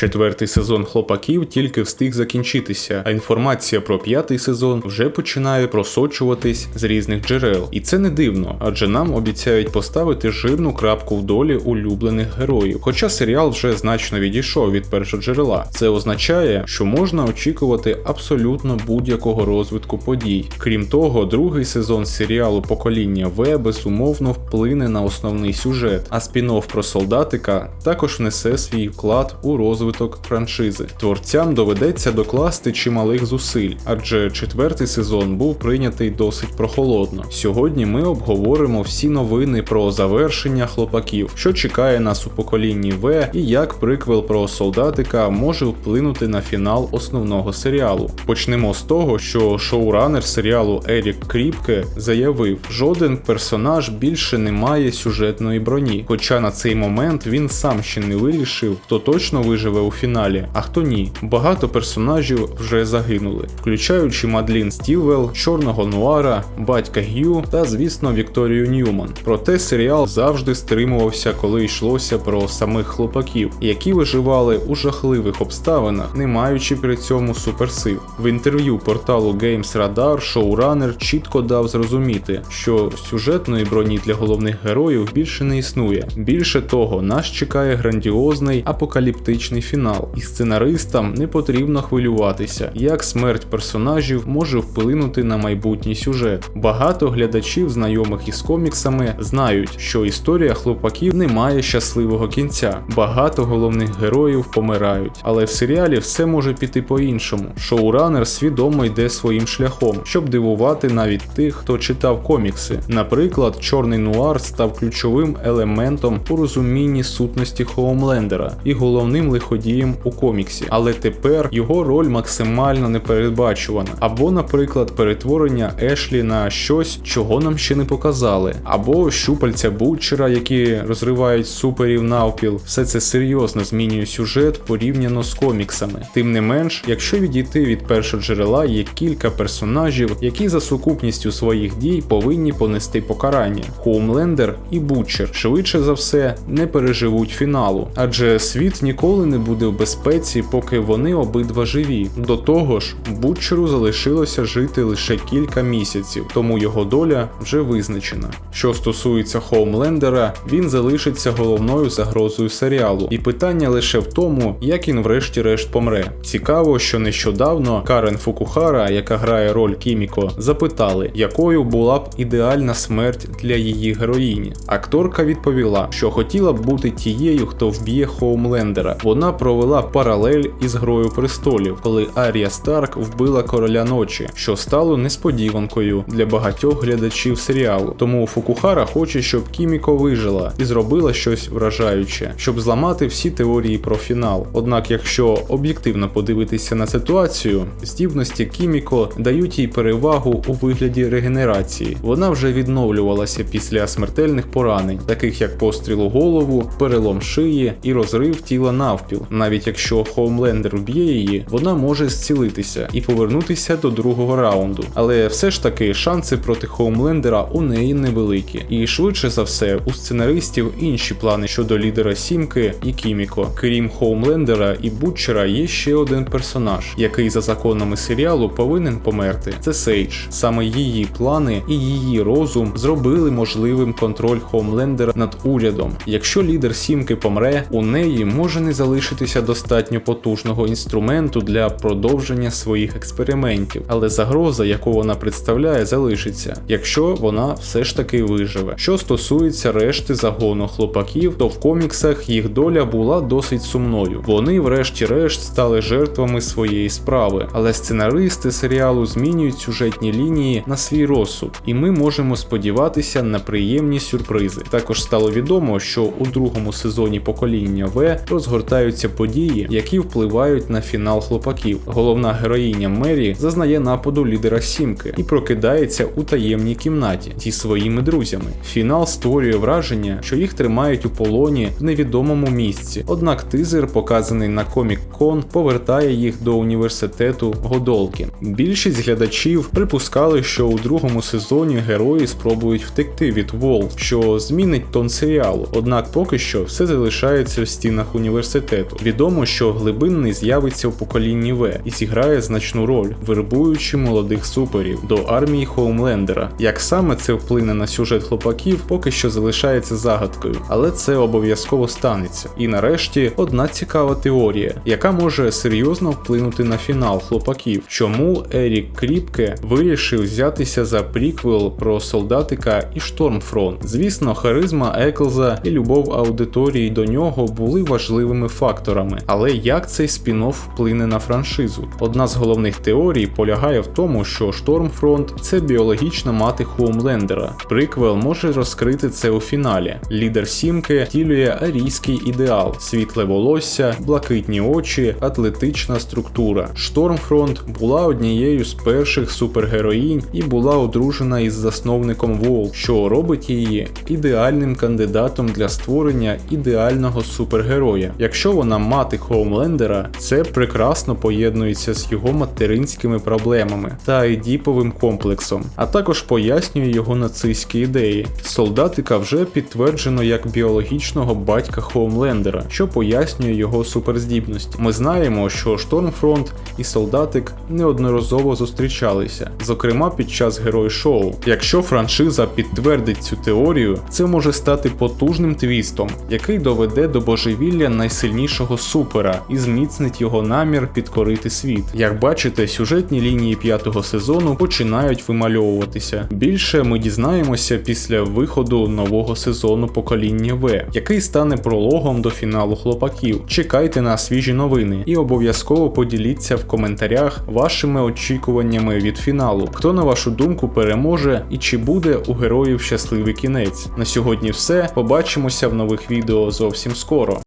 Четвертий сезон хлопаків тільки встиг закінчитися, а інформація про п'ятий сезон вже починає просочуватись з різних джерел. І це не дивно, адже нам обіцяють поставити жирну крапку в долі улюблених героїв. Хоча серіал вже значно відійшов від першого джерела. Це означає, що можна очікувати абсолютно будь-якого розвитку подій. Крім того, другий сезон серіалу Покоління В безумовно вплине на основний сюжет, а спін-офф про солдатика також внесе свій вклад у розвиток франшизи. Творцям доведеться докласти чималих зусиль, адже четвертий сезон був прийнятий досить прохолодно. Сьогодні ми обговоримо всі новини про завершення хлопаків, що чекає нас у поколінні В, і як приквел про солдатика може вплинути на фінал основного серіалу. Почнемо з того, що шоуранер серіалу Ерік Кріпке заявив, жоден персонаж більше не має сюжетної броні. Хоча на цей момент він сам ще не вирішив, хто точно виживе у фіналі, а хто ні. Багато персонажів вже загинули, включаючи Мадлін Стілвелл, Чорного Нуара, батька Г'ю та, звісно, Вікторію Ньюман. Проте серіал завжди стримувався, коли йшлося про самих хлопаків, які виживали у жахливих обставинах, не маючи при цьому суперсил. В інтерв'ю порталу Games Radar шоуранер чітко дав зрозуміти, що сюжетної броні для головних героїв більше не існує. Більше того, нас чекає грандіозний апокаліптичний фінал, і сценаристам не потрібно хвилюватися, як смерть персонажів може вплинути на майбутній сюжет. Багато глядачів, знайомих із коміксами, знають, що історія хлопаків не має щасливого кінця. Багато головних героїв помирають, але в серіалі все може піти по-іншому. Шоуранер свідомо йде своїм шляхом, щоб дивувати навіть тих, хто читав комікси. Наприклад, чорний нуар став ключовим елементом у розумінні сутності Хоумлендера і головним лиходієм у коміксі, але тепер його роль максимально непередбачувана. Або, наприклад, перетворення Ешлі на щось, чого нам ще не показали, або щупальця Бутчера, які розривають суперів навпіл. Все це серйозно змінює сюжет порівняно з коміксами. Тим не менш, якщо відійти від першого джерела, є кілька персонажів, які за сукупністю своїх дій повинні понести покарання. Хоумлендер і Бутчер швидше за все не переживуть фіналу, адже світ ніколи не буде в безпеці, поки вони обидва живі. До того ж, Бутчеру залишилося жити лише кілька місяців, тому його доля вже визначена. Що стосується Хоумлендера, він залишиться головною загрозою серіалу, і питання лише в тому, як він врешті-решт помре. Цікаво, що нещодавно Карен Фукухара, яка грає роль Кіміко, запитали, якою була б ідеальна смерть для її героїні. Акторка відповіла, що хотіла б бути тією, хто вб'є Хоумлендера. Вона провела паралель із Грою престолів, коли Арія Старк вбила короля ночі, що стало несподіванкою для багатьох глядачів серіалу. Тому Фукухара хоче, щоб Кіміко вижила і зробила щось вражаюче, щоб зламати всі теорії про фінал. Однак, якщо об'єктивно подивитися на ситуацію, здібності Кіміко дають їй перевагу у вигляді регенерації. Вона вже відновлювалася після смертельних поранень, таких як постріл у голову, перелом шиї і розрив тіла навпіл. Навіть якщо Хоумлендер вб'є її, вона може зцілитися і повернутися до другого раунду. Але все ж таки шанси проти Хоумлендера у неї невеликі. І швидше за все, у сценаристів інші плани щодо лідера Сімки і Кіміко. Крім Хоумлендера і Бутчера, є ще один персонаж, який за законами серіалу повинен померти. Це Сейдж. Саме її плани і її розум зробили можливим контроль Хоумлендера над урядом. Якщо лідер Сімки помре, у неї може не залишитися достатньо потужного інструменту для продовження своїх експериментів, але загроза, яку вона представляє, залишиться, якщо вона все ж таки виживе. Що стосується решти загону хлопаків, то в коміксах їх доля була досить сумною. Вони, врешті-решт, стали жертвами своєї справи, але сценаристи серіалу змінюють сюжетні лінії на свій розсуд, і ми можемо сподіватися на приємні сюрпризи. Також стало відомо, що у другому сезоні покоління В розгортаються події, які впливають на фінал хлопаків. Головна героїня Мері зазнає нападу лідера Сімки і прокидається у таємній кімнаті зі своїми друзями. Фінал створює враження, що їх тримають у полоні в невідомому місці. Однак тизер, показаний на Con, повертає їх до університету Годолкін. Більшість глядачів припускали, що у другому сезоні герої спробують втекти від Волф, що змінить тон серіалу. Однак поки що все залишається в стінах університету. Сюжету. Відомо, що глибинний з'явиться в поколінні В і зіграє значну роль, вербуючи молодих суперів до армії Хоумлендера. Як саме це вплине на сюжет хлопаків, поки що залишається загадкою, але це обов'язково станеться. І нарешті одна цікава теорія, яка може серйозно вплинути на фінал хлопаків. Чому Ерік Кріпке вирішив взятися за приквел про солдатика і Штормфронт? Звісно, харизма Еклза і любов аудиторії до нього були важливими факторами, але як цей спін-офф вплине на франшизу? Одна з головних теорій полягає в тому, що Штормфронт це біологічна мати Хоумлендера. Приквел може розкрити це у фіналі. Лідер сімки втілює арійський ідеал: світле волосся, блакитні очі, атлетична структура. Штормфронт була однією з перших супергероїнь і була одружена із засновником Вол, що робить її ідеальним кандидатом для створення ідеального супергероя. Якщо вона мати Хоумлендера, це прекрасно поєднується з його материнськими проблемами та едіповим комплексом, а також пояснює його нацистські ідеї. Солдатика вже підтверджено як біологічного батька Хоумлендера, що пояснює його суперздібності. Ми знаємо, що Штормфронт і солдатик неодноразово зустрічалися, зокрема під час герой шоу. Якщо франшиза підтвердить цю теорію, це може стати потужним твістом, який доведе до божевілля найсильнішого супера і зміцнить його намір підкорити світ. Як бачите, сюжетні лінії п'ятого сезону починають вимальовуватися. Більше ми дізнаємося після виходу нового сезону покоління В, який стане прологом до фіналу хлопаків. Чекайте на свіжі новини і обов'язково поділіться в коментарях вашими очікуваннями від фіналу. Хто на вашу думку переможе і чи буде у героїв щасливий кінець? На сьогодні все. Побачимося в нових відео зовсім скоро.